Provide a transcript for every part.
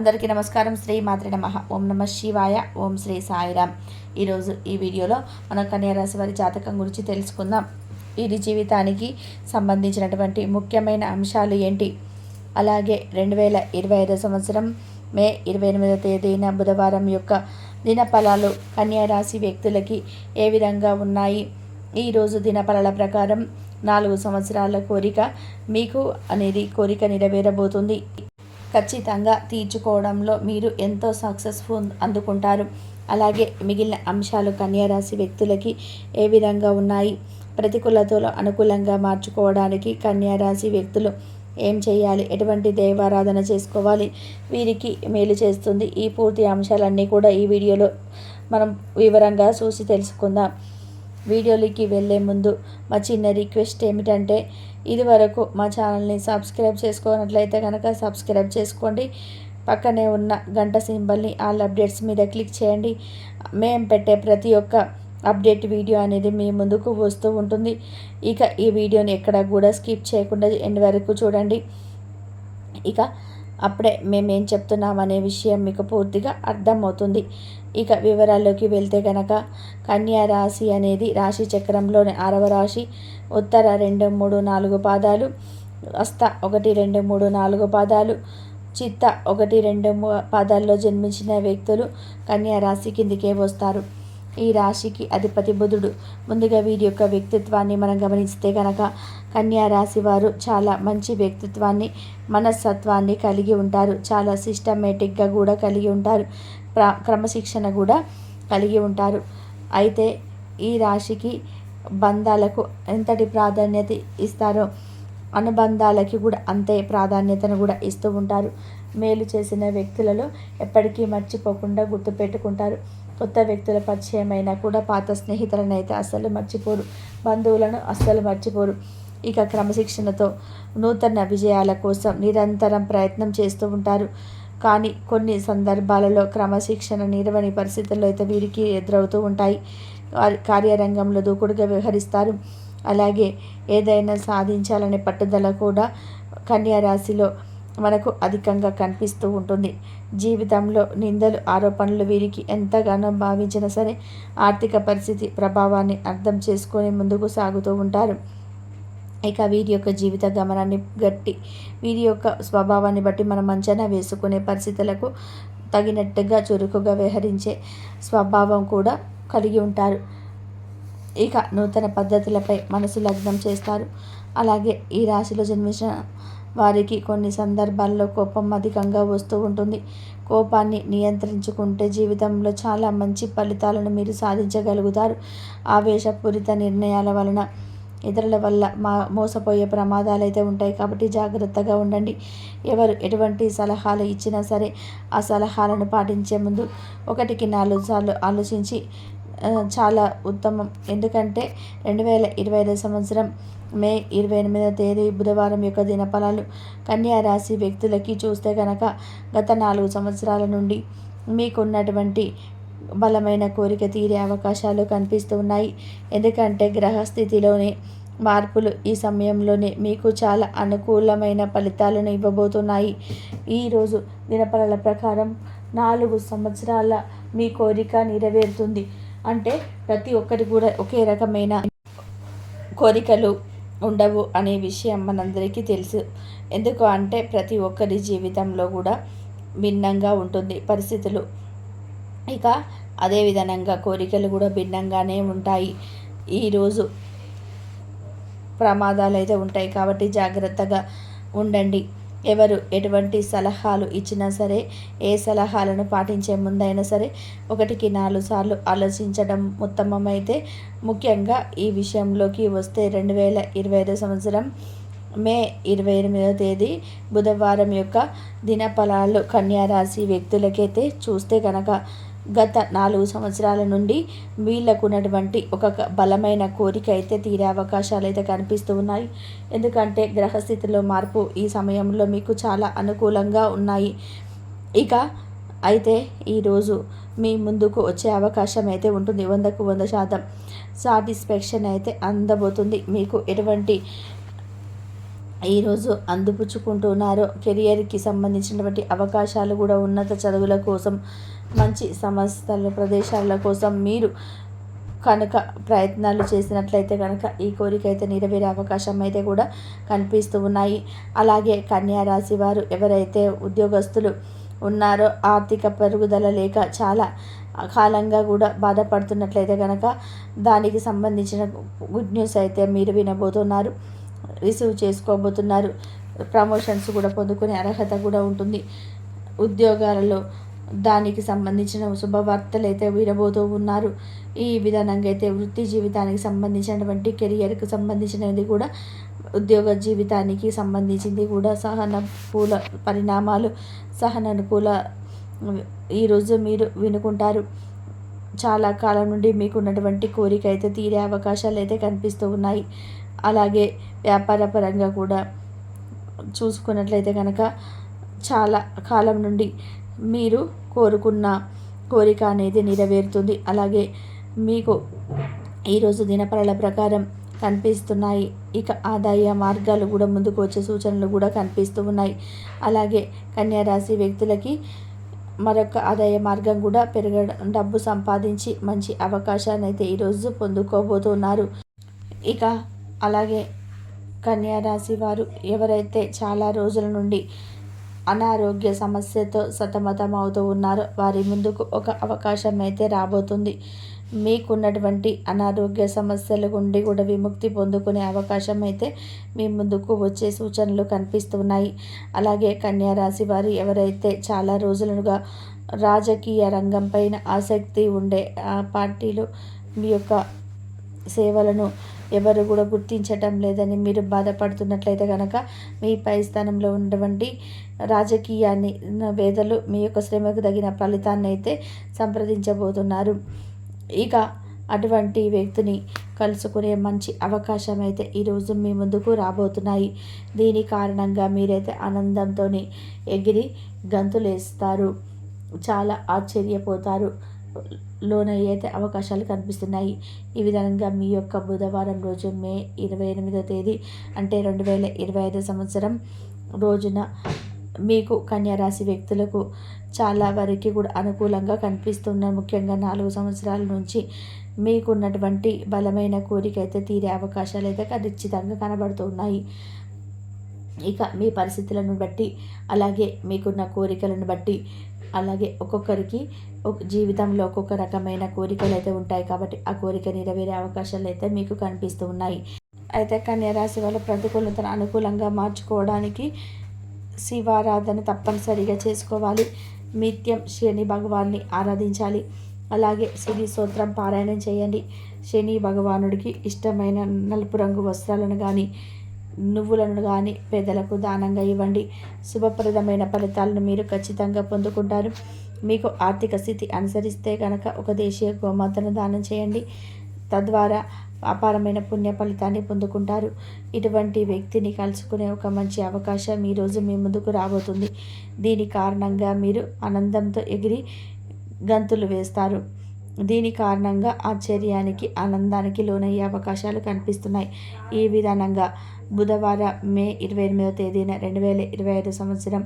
అందరికీ నమస్కారం. శ్రీ మాతృ నమ. ఓం నమ శివాయ. ఓం శ్రీ సాయిరామ్. ఈరోజు ఈ వీడియోలో మనం కన్యారాశి వారి జాతకం గురించి తెలుసుకుందాం. వీరి జీవితానికి సంబంధించినటువంటి ముఖ్యమైన అంశాలు ఏంటి? అలాగే రెండు వేల ఇరవై ఐదో సంవత్సరం మే ఇరవై ఎనిమిదో తేదీన బుధవారం యొక్క దినఫలాలు కన్యారాశి వ్యక్తులకి ఏ విధంగా ఉన్నాయి? ఈరోజు దినఫలాల ప్రకారం నాలుగు సంవత్సరాల కోరిక మీకు అనేది కోరిక నెరవేరబోతుంది. ఖచ్చితంగా తీర్చుకోవడంలో మీరు ఎంతో సక్సెస్ఫుల్ అందుకుంటారు. అలాగే మిగిలిన అంశాలు కన్యారాశి వ్యక్తులకి ఏ విధంగా ఉన్నాయి? ప్రతికూలతలో అనుకూలంగా మార్చుకోవడానికి కన్యారాశి వ్యక్తులు ఏం చేయాలి? ఎటువంటి దైవారాధన చేసుకోవాలి? వీరికి మేలు చేస్తుంది. ఈ పూర్తి అంశాలన్నీ కూడా ఈ వీడియోలో మనం వివరంగా చూసి తెలుసుకుందాం. వీడియోలోకి వెళ్ళే ముందు మా చిన్న రిక్వెస్ట్ ఏమిటంటే ఇదివరకు మా ఛానల్ని సబ్స్క్రైబ్ చేసుకున్నట్లయితే కనుక సబ్స్క్రైబ్ చేసుకోండి. పక్కనే ఉన్న గంట సింబల్ని ఆల్ అప్డేట్స్ మీద క్లిక్ చేయండి. మేము పెట్టే ప్రతి ఒక్క అప్డేట్ వీడియో అనేది మీ ముందుకు వస్తూ ఉంటుంది. ఇక ఈ వీడియోని ఎక్కడ కూడా స్కిప్ చేయకుండా ఎండ్ వరకు చూడండి. ఇక అప్పుడే మేమేం చెప్తున్నాం అనే విషయం మీకు పూర్తిగా అర్థమవుతుంది. ఇక వివరాల్లోకి వెళ్తే కనుక కన్యా రాశి అనేది రాశి చక్రంలోని ఆరవ రాశి. ఉత్తర రెండు మూడు నాలుగు పాదాలు అస్త ఒకటి రెండు మూడు నాలుగు పాదాలు చిత్త ఒకటి రెండు పాదాల్లో జన్మించిన వ్యక్తులు కన్యా రాశి కిందికే వస్తారు. ఈ రాశికి అధిపతి బుధుడు. ముందుగా వీరి యొక్క వ్యక్తిత్వాన్ని మనం గమనిస్తే కనుక కన్యా రాశి వారు చాలా మంచి వ్యక్తిత్వాన్ని మనస్తత్వాన్ని కలిగి ఉంటారు. చాలా సిస్టమేటిక్గా కూడా కలిగి ఉంటారు. క్రమశిక్షణ కూడా కలిగి ఉంటారు. అయితే ఈ రాశికి బంధాలకు ఎంతటి ప్రాధాన్యత ఇస్తారో అనుబంధాలకి కూడా అంతే ప్రాధాన్యతను కూడా ఇస్తూ ఉంటారు. మేలు చేసిన వ్యక్తులలో ఎప్పటికీ మర్చిపోకుండా గుర్తుపెట్టుకుంటారు. కొత్త వ్యక్తుల పరిచయం అయినా కూడా పాత స్నేహితులను అయితే అస్సలు మర్చిపోరు. బంధువులను అస్సలు మర్చిపోరు. ఇక క్రమశిక్షణతో నూతన విజయాల కోసం నిరంతరం ప్రయత్నం చేస్తూ ఉంటారు. కానీ కొన్ని సందర్భాలలో క్రమశిక్షణ నిర్వని పరిస్థితుల్లో అయితే వీరికి ఎదురవుతూ ఉంటాయి. కార్యరంగంలో దూకుడుగా వ్యవహరిస్తారు. అలాగే ఏదైనా సాధించాలనే పట్టుదల కూడా కన్యా రాశిలో మనకు అధికంగా కనిపిస్తూ ఉంటుంది. జీవితంలో నిందలు ఆరోపణలు వీరికి ఎంతగానో భావించినా సరే ఆర్థిక పరిస్థితి ప్రభావాన్ని అర్థం చేసుకొని ముందుకు సాగుతూ ఉంటారు. ఇక వీరి యొక్క జీవిత గమనాన్ని గట్టి వీరి యొక్క స్వభావాన్ని బట్టి మనం అంచనా వేసుకునే పరిస్థితులకు తగినట్టుగా చురుకుగా వ్యవహరించే స్వభావం కూడా కలిగి ఉంటారు. ఇక నూతన పద్ధతులపై మనసు లగ్నం చేస్తారు. అలాగే ఈ రాశిలో జన్మించిన వారికి కొన్ని సందర్భాల్లో కోపం అధికంగా వస్తూ ఉంటుంది. కోపాన్ని నియంత్రించుకుంటే జీవితంలో చాలా మంచి ఫలితాలను మీరు సాధించగలుగుతారు. ఆవేశపూరిత నిర్ణయాల వలన ఇతరుల వల్ల మా మోసపోయే ప్రమాదాలు అయితే ఉంటాయి కాబట్టి జాగ్రత్తగా ఉండండి. ఎవరు ఎటువంటి సలహాలు ఇచ్చినా సరే ఆ సలహాలను పాటించే ముందు ఒకటికి నాలుగు సార్లు ఆలోచించి చాలా ఉత్తమం. ఎందుకంటే రెండు వేల ఇరవై ఐదు సంవత్సరం మే ఇరవై ఎనిమిదవ తేదీ బుధవారం యొక్క దినఫలాలు కన్యా రాశి వ్యక్తులకి చూస్తే కనుక గత నాలుగు సంవత్సరాల నుండి మీకున్నటువంటి బలమైన కోరిక తీరే అవకాశాలు కనిపిస్తూ ఉన్నాయి. ఎందుకంటే గ్రహస్థితిలోని మార్పులు ఈ సమయంలోనే మీకు చాలా అనుకూలమైన ఫలితాలను ఇవ్వబోతున్నాయి. ఈరోజు దినపలల ప్రకారం నాలుగు సంవత్సరాల మీ కోరిక నెరవేరుతుంది. అంటే ప్రతి ఒక్కటి కూడా ఒకే రకమైన కోరికలు ఉండవు అనే విషయం మనందరికీ తెలుసు. ఎందుకు అంటే ప్రతి ఒక్కరి జీవితంలో కూడా భిన్నంగా ఉంటుంది పరిస్థితులు. ఇక అదే విధంగా కోరికలు కూడా భిన్నంగానే ఉంటాయి. ఈరోజు ప్రమాదాలు అయితే ఉంటాయి కాబట్టి జాగ్రత్తగా ఉండండి. ఎవరు ఎటువంటి సలహాలు ఇచ్చినా సరే ఏ సలహాలను పాటించే ముందైనా సరే ఒకటికి నాలుగు సార్లు ఆలోచించడం ఉత్తమమైతే ముఖ్యంగా ఈ విషయంలోకి వస్తే రెండు వేల ఇరవై ఐదో సంవత్సరం మే ఇరవై ఎనిమిదవ తేదీ బుధవారం యొక్క దినఫలాలు కన్యారాశి వ్యక్తులకైతే చూస్తే కనుక గత నాలుగు సంవత్సరాల నుండి వీళ్ళకు ఉన్నటువంటి ఒక బలమైన కోరిక అయితే తీరే అవకాశాలు అయితే కనిపిస్తూ ఉన్నాయి. ఎందుకంటే గ్రహస్థితిలో మార్పు ఈ సమయంలో మీకు చాలా అనుకూలంగా ఉన్నాయి. ఇక అయితే ఈరోజు మీ ముందుకు వచ్చే అవకాశం అయితే ఉంటుంది. వందకు వంద శాతం సాటిస్ఫాక్షన్ అయితే అందబోతుంది. మీకు ఎటువంటి ఈరోజు అందిపుచ్చుకుంటున్నారో కెరియర్కి సంబంధించినటువంటి అవకాశాలు కూడా ఉన్నత చదువుల కోసం మంచి సంస్థల ప్రదేశాల కోసం మీరు కనుక ప్రయత్నాలు చేసినట్లయితే కనుక ఈ కోరిక అయితే నెరవేరే అవకాశం అయితే కూడా కనిపిస్తూ ఉన్నాయి. అలాగే కన్యా రాశి వారు ఎవరైతే ఉద్యోగస్తులు ఉన్నారో ఆర్థిక పెరుగుదల లేక చాలా కాలంగా కూడా బాధపడుతున్నట్లయితే కనుక దానికి సంబంధించిన గుడ్ న్యూస్ అయితే మీరు వినబోతున్నారు రిసీవ్ చేసుకోబోతున్నారు. ప్రమోషన్స్ కూడా పొందుకునే అర్హత కూడా ఉంటుంది. ఉద్యోగాలలో దానికి సంబంధించిన శుభవార్తలు అయితే వినబోతూ ఉన్నారు. ఈ విధానంగా అయితే వృత్తి జీవితానికి సంబంధించినటువంటి కెరియర్కు సంబంధించినది కూడా ఉద్యోగ జీవితానికి సంబంధించింది కూడా సహనకూల పరిణామాలు సహనానుకూల ఈరోజు మీరు వినుకుంటారు. చాలా కాలం నుండి మీకు ఉన్నటువంటి కోరిక అయితే తీరే అవకాశాలు అయితే కనిపిస్తూ ఉన్నాయి. అలాగే వ్యాపార పరంగా కూడా చూసుకున్నట్లయితే కనుక చాలా కాలం నుండి మీరు కోరుకున్న కోరిక అనేది నెరవేరుతుంది. అలాగే మీకు ఈరోజు దినపరల ప్రకారం కనిపిస్తున్నాయి. ఇక ఆదాయ మార్గాలు కూడా ముందుకు వచ్చే సూచనలు కూడా కనిపిస్తూ ఉన్నాయి. అలాగే కన్యారాశి వ్యక్తులకి మరొక ఆదాయ మార్గం కూడా పెరగడం డబ్బు సంపాదించి మంచి అవకాశాన్ని అయితే ఈరోజు పొందుకోబోతున్నారు. ఇక అలాగే కన్యారాశి వారు ఎవరైతే చాలా రోజుల నుండి అనారోగ్య సమస్యతో సతమతం అవుతూ ఉన్నారో. వారి ముందుకు ఒక అవకాశం అయితే రాబోతుంది. మీకున్నటువంటి అనారోగ్య సమస్యల గుండి కూడా విముక్తి పొందుకునే అవకాశం అయితే మీ ముందుకు వచ్చే సూచనలు కనిపిస్తున్నాయి. అలాగే కన్యారాశి వారు ఎవరైతే చాలా రోజులుగా రాజకీయ రంగంపైన ఆసక్తి ఉండే ఆ పార్టీలు మీ యొక్క సేవలను ఎవరు కూడా గుర్తించటం లేదని మీరు బాధపడుతున్నట్లయితే కనుక మీ పై స్థానంలో ఉన్నటువంటి రాజకీయాన్ని వేదలు మీ యొక్క శ్రమకు తగిన ఫలితాన్ని అయితే సంప్రదించబోతున్నారు. ఇక అటువంటి వ్యక్తిని కలుసుకునే మంచి అవకాశం అయితే ఈరోజు మీ ముందుకు రాబోతున్నాయి. దీని కారణంగా మీరైతే ఆనందంతో ఎగిరి గంతులేస్తారు. చాలా ఆశ్చర్యపోతారు. లోనయ్యైతే అవకాశాలు కనిపిస్తున్నాయి. ఈ విధంగా మీ యొక్క బుధవారం రోజు మే ఇరవై ఎనిమిదో తేదీ అంటే రెండు వేల ఇరవై ఐదు సంవత్సరం రోజున మీకు కన్యారాశి వ్యక్తులకు చాలా వరకు కూడా అనుకూలంగా కనిపిస్తున్న ముఖ్యంగా నాలుగు సంవత్సరాల నుంచి మీకున్నటువంటి బలమైన కోరిక అయితే తీరే అవకాశాలు అయితే ఖచ్చితంగా కనబడుతున్నాయి. ఇక మీ పరిస్థితులను బట్టి అలాగే మీకున్న కోరికలను బట్టి అలాగే ఒక్కొక్కరికి ఒక జీవితంలో ఒక్కొక్క రకమైన కోరికలు అయితే ఉంటాయి కాబట్టి ఆ కోరిక నెరవేరే అవకాశాలు అయితే మీకు కనిపిస్తూ ఉన్నాయి. అయితే కన్యరాశి వాళ్ళ ప్రతికూలతను అనుకూలంగా మార్చుకోవడానికి శివారాధన తప్పనిసరిగా చేసుకోవాలి. నిత్యం శని భగవాన్ని ఆరాధించాలి. అలాగే శని స్తోత్రం పారాయణం చేయండి. శని భగవానుడికి ఇష్టమైన నలుపు రంగు వస్త్రాలను కానీ నువ్వులను కానీ పేదలకు దానంగా ఇవ్వండి. శుభప్రదమైన ఫలితాలను మీరు ఖచ్చితంగా పొందుకుంటారు. మీకు ఆర్థిక స్థితి అనుసరిస్తే కనుక ఒక దేశీయ గోమాతను దానం చేయండి. తద్వారా అపారమైన పుణ్య ఫలితాన్ని పొందుకుంటారు. ఇటువంటి వ్యక్తిని కలుసుకునే ఒక మంచి అవకాశం ఈరోజు మీ ముందుకు రాబోతుంది. దీని కారణంగా మీరు ఆనందంతో ఎగిరి గంతులు వేస్తారు. దీని కారణంగా ఆశ్చర్యానికి ఆనందానికి లోనయ్యే అవకాశాలు కనిపిస్తున్నాయి. ఈ విధానంగా బుధవారం మే ఇరవై ఎనిమిదవ తేదీన రెండు వేల ఇరవై ఐదు సంవత్సరం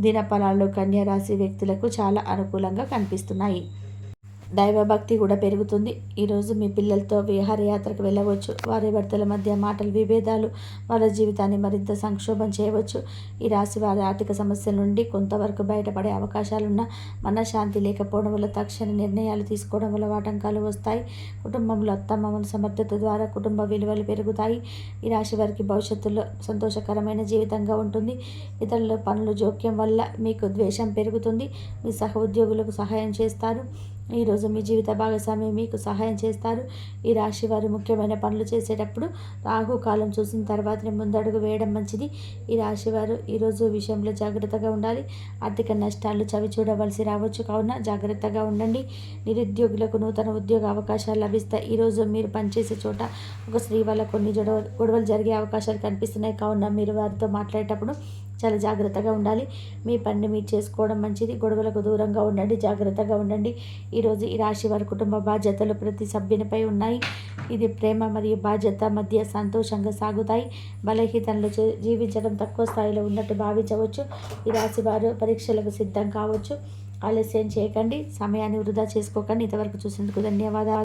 దినఫలాలు కన్యరాశి వ్యక్తులకు చాలా అనుకూలంగా కనిపిస్తున్నాయి. దైవభక్తి కూడా పెరుగుతుంది. ఈరోజు మీ పిల్లలతో విహారయాత్రకు వెళ్ళవచ్చు. వారి భర్తల మధ్య మాటలు విభేదాలు వారి జీవితాన్ని మరింత సంక్షోభం చేయవచ్చు. ఈ రాశి వారి ఆర్థిక సమస్యల నుండి కొంతవరకు బయటపడే అవకాశాలున్న మనశ్శాంతి లేకపోవడం వల్ల తక్షణ నిర్ణయాలు తీసుకోవడం వల్ల ఆటంకాలు వస్తాయి. కుటుంబంలో అత్తమ్మల సమర్థత ద్వారా కుటుంబ విలువలు పెరుగుతాయి. ఈ రాశి వారికి భవిష్యత్తులో సంతోషకరమైన జీవితంగా ఉంటుంది. ఇతరుల పనుల జోక్యం వల్ల మీకు ద్వేషం పెరుగుతుంది. మీ సహ ఉద్యోగులకు సహాయం చేస్తారు. ఈరోజు మీ జీవిత భాగస్వామి మీకు సహాయం చేస్తారు. ఈ రాశి వారు ముఖ్యమైన పనులు చేసేటప్పుడు రాహు కాలం చూసిన తర్వాతనే ముందడుగు వేయడం మంచిది. ఈ రాశి వారు ఈరోజు విషయంలో జాగ్రత్తగా ఉండాలి. ఆర్థిక నష్టాలు చవి చూడవలసి రావచ్చు. కావున జాగ్రత్తగా ఉండండి. నిరుద్యోగులకు నూతన ఉద్యోగ అవకాశాలు లభిస్తాయి. ఈరోజు మీరు పనిచేసే చోట ఒక స్త్రీ వల్ల కొన్ని జొడవ గొడవలు జరిగే అవకాశాలు కనిపిస్తున్నాయి. కావున మీరు వారితో మాట్లాడేటప్పుడు చాలా జాగ్రత్తగా ఉండాలి. మీ పని మీరు చేసుకోవడం మంచిది. గొడవలకు దూరంగా ఉండండి. జాగ్రత్తగా ఉండండి. ఈరోజు ఈ రాశి వారి కుటుంబ బాధ్యతలు ప్రతి సభ్యునిపై ఉన్నాయి. ఇది ప్రేమ మరియు బాధ్యత మధ్య సంతోషంగా సాగుతాయి. బలహీతనలు జీవించడం తక్కువ స్థాయిలో ఉన్నట్టు భావించవచ్చు. ఈ రాశి వారు పరీక్షలకు సిద్ధం కావచ్చు. ఆలస్యం చేయకండి. సమయాన్ని వృధా చేసుకోకండి. ఇంతవరకు చూసేందుకు ధన్యవాదాలు.